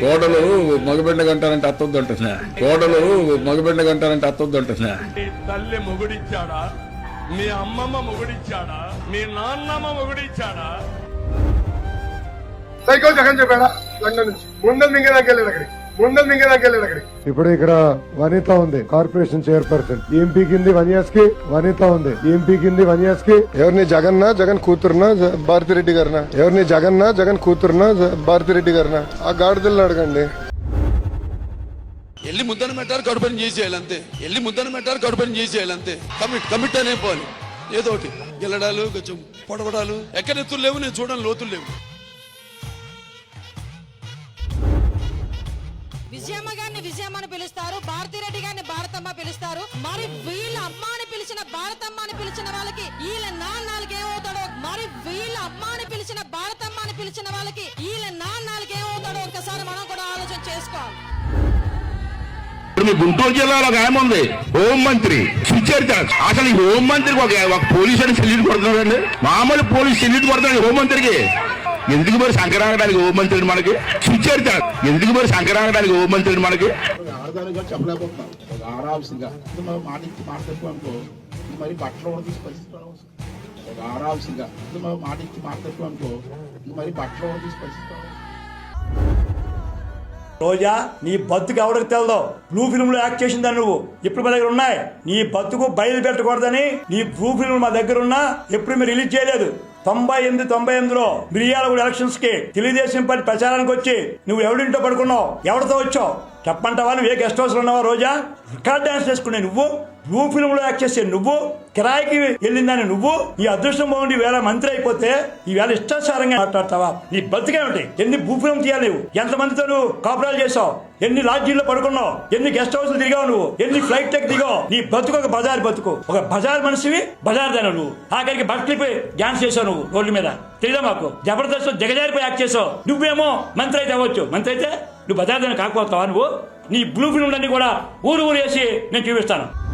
కోడలు మగబిడ్డ కంటారంటే అత్తొద్దు అంటున్నా. కోడలు మగబిడ్డ కంటారంటే అత్తొద్దు అంటున్నా. నీ తల్లి మొగుడిచ్చాడా? మీ అమ్మమ్మ మొగుడిచ్చాడా? మీ నాన్నమ్మ మొగుడిచ్చాడా? సైకో జగన్ చెప్పాడా? లండన్ నుంచి. ముందలు మింగేదాకా వెళ్ళాడు అక్కడికి. ముందలు మింగేదాకా వెళ్ళాడు అక్కడికి. ఇప్పుడు ఇక్కడ వనిత ఉంది కార్పొరేషన్ చైర్పర్సన్. ఏం పీకింది వన్యాస్కి వనిత ఉంది. ఏం పీకింది వన్యాస్కి ఎవరిని జగన్నా జగన్ కూతురునా భారతిరెడ్డి గారినా? ఎవరిని జగన్నా జగన్ కూతురునా భారతిరెడ్డి గారినా? ఆ గాడిదల్ని అడగండి. ఎల్లి ముద్దను పెట్టారు కడుపుని చేసేయాలి అంతే. ఎల్లి ముద్దను పెట్టారు కడుపుని చేసేయాలి అంతే. కమిట్ కమిట్ అనే పోవాలి. ఏదో ఒకటి. గెలడాలు కొంచెం పొడవడాలు. ఎక్కడ ఎత్తులు లేవు నేను చూడని లోతులు లేవు. విజయమ్మ గారిని విజయమ్మ అని పిలుస్తారు భారతిరెడ్డి గారిని భారతమ్మ పిలుస్తారు. మరి వీళ్ళ అమ్మ అని పిలిచిన భారతమ్మ అని పిలిచిన వాళ్ళకి వీళ్ళ నాన్నలకి ఏమవుతాడో? మరి వీళ్ళ అమ్మ అని పిలిచిన భారతమ్మ అని పిలిచిన వాళ్ళకి వీళ్ళ నాన్నలకి ఏమవుతాడో ఒక్కసారి మనం కూడా ఆలోచన చేసుకోవాలి. ఇప్పుడు మీ గుంటూరు జిల్లాలో ఒక ఆమె ఉంది హోం మంత్రి సుచరిత అసలు ఈ హోం మంత్రికి ఒక పోలీసు అని సెల్యూట్ కొడుతున్నాడండి? మామూలు పోలీస్ సెల్యూట్ కొడుతున్నాడు హోం మంత్రికి ఎందుకు మరి సంక్రాంతానికి హోం మంత్రి మనకి? సుచరిత. ఎందుకు మరి సంక్రాంతానికి హోం మంత్రి మనకి? ఆడదానిగా చెప్పలేకపోతున్నాం. ఒక మాట ఇచ్చి అనుకో మరి బట్టలు కూడా తీసి పరిస్థితి రావచ్చు. ఆరాల్సిందిగా. మాట ఇచ్చి మాట్లాడుకో అనుకో ఇది మరి బట్టలు కూడా తీసి పరిస్థితి రోజా నీ బతుకు ఎవరికి తెలదు? బ్లూ ఫిల్మ్లో యాక్ట్ చేసిందా నువ్వు. ఇప్పుడు మా దగ్గర ఉన్నాయి? నీ బతుకు బయలు పెట్టకూడదని నీ బ్లూ ఫిల్మ్ మా దగ్గర ఉన్నా ఎప్పుడు మీరు రిలీజ్ చేయలేదు. తొంభై ఎనిమిది తొంభై ఎనిమిదిలో మిర్యాలగూడ ఎలక్షన్స్కి తెలుగుదేశం పార్టీ ప్రచారానికి వచ్చి నువ్వు ఎవడింటో పడుకున్నావు? ఎవరితో వచ్చావు? చెప్పంటావా నువ్వు ఏ గెస్ట్ హౌస్లో ఉన్నావా రోజా? రికార్డ్ డాన్స్ చేసుకునే నువ్వు? బ్లూ ఫిల్మ్ యాక్ట్ చేసే నువ్వు కిరాయికి వెళ్ళిందని నువ్వు ఈ అదృష్టం బాగుండి వేళ మంత్రి అయిపోతే ఈవేళ వేళ ఇష్టాచారంగా మాట్లాడతావా? నీ ఉంటాయి ఎన్ని భూఫిలం తీయలేవు తీయాలి నువ్వు? ఎంతమందితో నువ్వు కాపురాలు చేసావు ఎన్ని లాడ్జీల్లో పడుకున్నావు? ఎన్ని గెస్ట్ హౌస్ దిగావు నువ్వు? ఎన్ని ఫ్లైట్ టెక్ దిగావు? నీ బతుకు ఒక బజార్ బతుకు. ఒక బజార్ మనిషివి బజార్ దాని నువ్వు. ఆఖరికి బట్టలిపి డాన్స్ చేసావు నువ్వు రోడ్ల మీద. తెలియదా మాకు? జబర్దస్త్ జగజారిపోయి యాక్ట్ చేసావు నువ్వేమో మంత్రి అయితే అవ్వచ్చు. మంత్రి అయితే నువ్వు బజార్ దాన్ని కాకపోతావా నువ్వు? నీ బ్లూ ఫిల్మ్లన్నీ కూడా ఊరు ఊరు వేసి నేను చూపిస్తాను.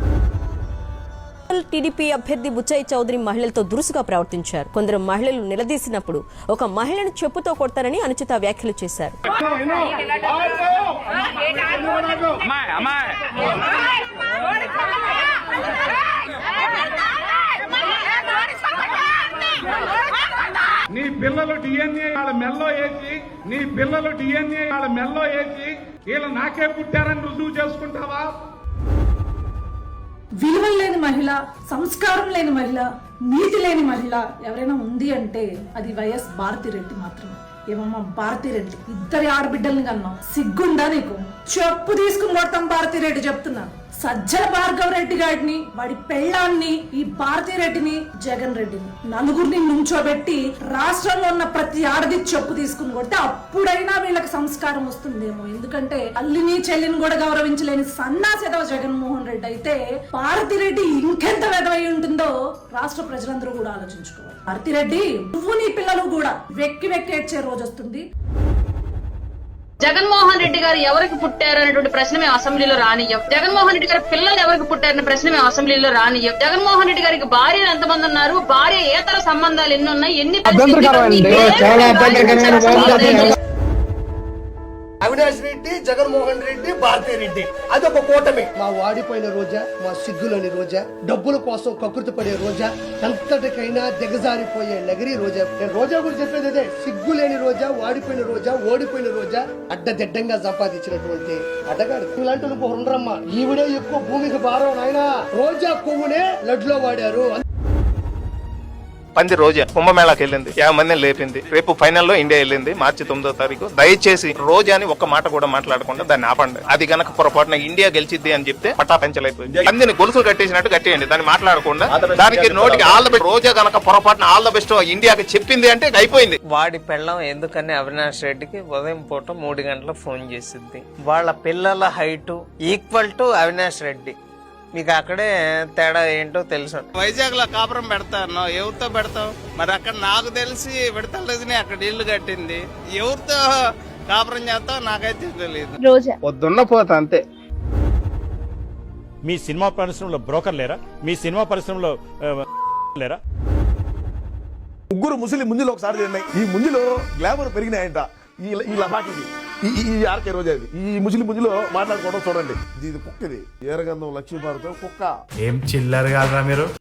లోకల్ టీడీపీ అభ్యర్థి బుచ్చయ్య చౌదరి మహిళలతో దురుసుగా ప్రవర్తించారు. కొందరు మహిళలు నిలదీసినప్పుడు ఒక మహిళను చెప్పుతో కొడతారని అనుచిత వ్యాఖ్యలు చేశారు. నీ పిల్లలు డిఎన్ఏ వాళ్ళ మెల్లో వేసి నీ పిల్లలు డిఎన్ఏ వాళ్ళ మెల్లో వేసి వీళ్ళు నాకే పుట్టారని రుజువు చేసుకుంటావా? విలువలు లేని మహిళ సంస్కారం లేని మహిళ నీతి లేని మహిళ ఎవరైనా ఉంది అంటే అది వైఎస్ భారతిరెడ్డి మాత్రమే. ఏమమ్మా భారతిరెడ్డి. ఇద్దరి ఆడబిడ్డల్ని కన్నాం సిగ్గుండా నీకు? చెప్పు తీసుకుని కొడతాం భారతిరెడ్డి చెప్తున్నా. సజ్జల భార్గవ రెడ్డి గారిని వాడి పెళ్ళాన్ని ఈ భారతిరెడ్డిని జగన్ రెడ్డిని నలుగురిని నుంచోబెట్టి రాష్ట్రంలో ఉన్న ప్రతి ఆడది చెప్పు తీసుకుని కొడితే అప్పుడైనా వీళ్ళకి సంస్కారం వస్తుందేమో. ఎందుకంటే అల్లిని చెల్లిని కూడా గౌరవించలేని సన్నాసేదవ జగన్మోహన్ రెడ్డి అయితే భారతిరెడ్డి ఇంకెంత వెదవై ఉంటుందో రాష్ట్ర ప్రజలందరూ కూడా ఆలోచించుకోవాలి. భారతిరెడ్డి నువ్వు నీ పిల్లలు కూడా వెక్కి వెక్కి ఏడ్చే రోజు వస్తుంది. జగన్మోహన్ రెడ్డి గారు ఎవరికి పుట్టారు అనేటువంటి ప్రశ్న మేము అసెంబ్లీలో రానియ్యం. జగన్మోహన్ రెడ్డి గారి పిల్లలు ఎవరికి పుట్టారనే ప్రశ్న మేము అసెంబ్లీలో రానియ్యం. జగన్మోహన్ రెడ్డి గారికి భార్యలు ఎంతమంది ఉన్నారు? భార్య ఏతర సంబంధాలు ఎన్ని ఉన్నాయి? ఎన్ని అవినాష్ రెడ్డి జగన్మోహన్ రెడ్డి భారతీ రెడ్డి. అదొక కూటమి. మా వాడిపోయిన రోజా మా సిగ్గులోని రోజా డబ్బుల కోసం కకృతి పడే రోజా ఎంతటికైనా దిగజారిపోయే నగరి రోజా. నేను రోజా గురించి చెప్పేది అదే. సిగ్గు లేని రోజా వాడిపోయిన రోజా ఓడిపోయిన రోజా అడ్డదిడ్డంగా సంపాదించినటువంటి అడ్డగాడు. ఇలాంటి నువ్వు ఉండరమ్మా. ఈవిడే ఎక్కువ భూమికి భారం నాయన. రోజా కొవ్వునే లడ్లో వాడారు. పంది రోజా కుంభమేళాకి వెళ్ళింది. యాభై మందిని లేపింది. రేపు ఫైనల్లో ఇండియా వెళ్ళింది. మార్చి తొమ్మిదో తారీఖు. దయచేసి రోజాని ఒక్క మాట కూడా మాట్లాడకుండా దాన్ని ఆపండి. అది గనక పొరపాటున ఇండియా గెలిచిద్ది అని చెప్తే పట్టాపెంచలైపోయింది పందిని గొలుసులు కట్టేసినట్టు కట్టేయండి. దాన్ని మాట్లాడకుండా దానికి నోటికి ఆల్ ద బెస్ట్ రోజా గనక పొరపాటున ఆల్ ద బెస్ట్ ఇండియాకి చెప్పింది అంటే అయిపోయింది. వాడి పెళ్ళం ఎందుకని అవినాష్ రెడ్డికి ఉదయం పూట మూడు గంటల ఫోన్ చేసింది వాళ్ళ పిల్లల height equal to Avinash Reddy. మీకు అక్కడే తేడా ఏంటో తెలుసు. వైజాగ్లో కాపురం పెడతాను ఎవరితో పెడతాం మరి అక్కడ నాకు తెలిసి విడతలేదని అక్కడ ఇల్లు కట్టింది. ఎవరితో కాపురం చేస్తాం నాకైతే తెలియదు రోజా. పొద్దున్న పోతా అంతే. మీ సినిమా పరిశ్రమలో బ్రోకర్ లేరా? మీ సినిమా పరిశ్రమలో లేరా? ముగ్గురు ముసలి ముంజులు ఒకసారి ఈ ముంజులో గ్లామర్ పెరిగినాయంట. ఈ ఈ లపాకి ఈ ఈ ఆర్కే రోజు అది. ఈ ముజిలి ముజిలో మాట్లాడుకోవడం చూడండి. ఇది కుక్క ఇది ఏరగంధం లక్ష్మీభారతం కుక్క. ఏం చిల్లర కాదురా మీరు.